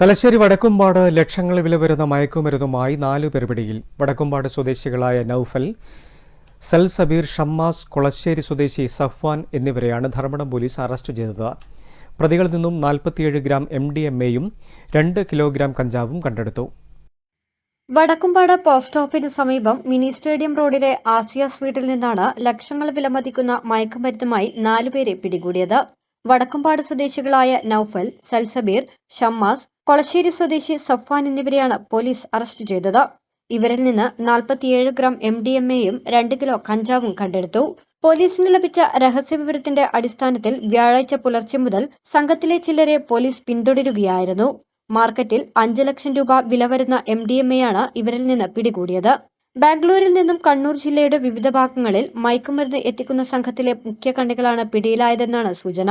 തലശ്ശേരി വടക്കുംപാട് ലക്ഷങ്ങൾ വില വരുന്ന മയക്കുമരുന്നുമായി നാലു പേർ പിടിയിൽ. വടക്കുംപാട് സ്വദേശികളായ നൌഫൽ സൽ സബീർ ഷമ്മാസ് കൊളശ്ശേരി സ്വദേശി സഫ്വാൻ എന്നിവരെയാണ് ധർമ്മടം പോലീസ് അറസ്റ്റ് ചെയ്തത്. പ്രതികളിൽ നിന്നും നാൽപ്പത്തിയേഴ് ഗ്രാം എം ഡി എം എയും രണ്ട് കിലോഗ്രാം കഞ്ചാവും കണ്ടെടുത്തു. വടക്കുംപാട് പോസ്റ്റ് ഓഫീസിന് സമീപം മിനി സ്റ്റേഡിയം റോഡിലെ ആസിയാസ് വീട്ടിൽ നിന്നാണ് ലക്ഷങ്ങൾ വിലമതിക്കുന്ന മയക്കുമരുന്നുമായി നാലുപേരെ പിടികൂടിയത്. വടക്കുംപാട് സ്വദേശികളായ നൌഫൽ സൽസബീർ ഷമ്മാസ് കൊളശ്ശേരി സ്വദേശി സഫാൻ എന്നിവരെയാണ് പോലീസ് അറസ്റ്റ് ചെയ്തത്. ഇവരിൽ നിന്ന് നാൽപ്പത്തിയേഴ് ഗ്രാം എം ഡി എം എയും രണ്ട് കിലോ കഞ്ചാവും കണ്ടെടുത്തു. പോലീസിന് ലഭിച്ച രഹസ്യവിവരത്തിന്റെ അടിസ്ഥാനത്തിൽ വ്യാഴാഴ്ച പുലർച്ചെ മുതൽ സംഘത്തിലെ ചിലരെ പോലീസ് പിന്തുടരുകയായിരുന്നു. മാർക്കറ്റിൽ അഞ്ച് ലക്ഷം രൂപ വില വരുന്ന എം ഡി എം എയാണ് ഇവരിൽ നിന്ന് പിടികൂടിയത്. ബാംഗ്ലൂരിൽ നിന്നും കണ്ണൂർ ജില്ലയുടെ വിവിധ ഭാഗങ്ങളിൽ മയക്കുമരുന്ന് എത്തിക്കുന്ന സംഘത്തിലെ മുഖ്യ കണ്ണികളാണ് പിടിയിലായതെന്നാണ് സൂചന.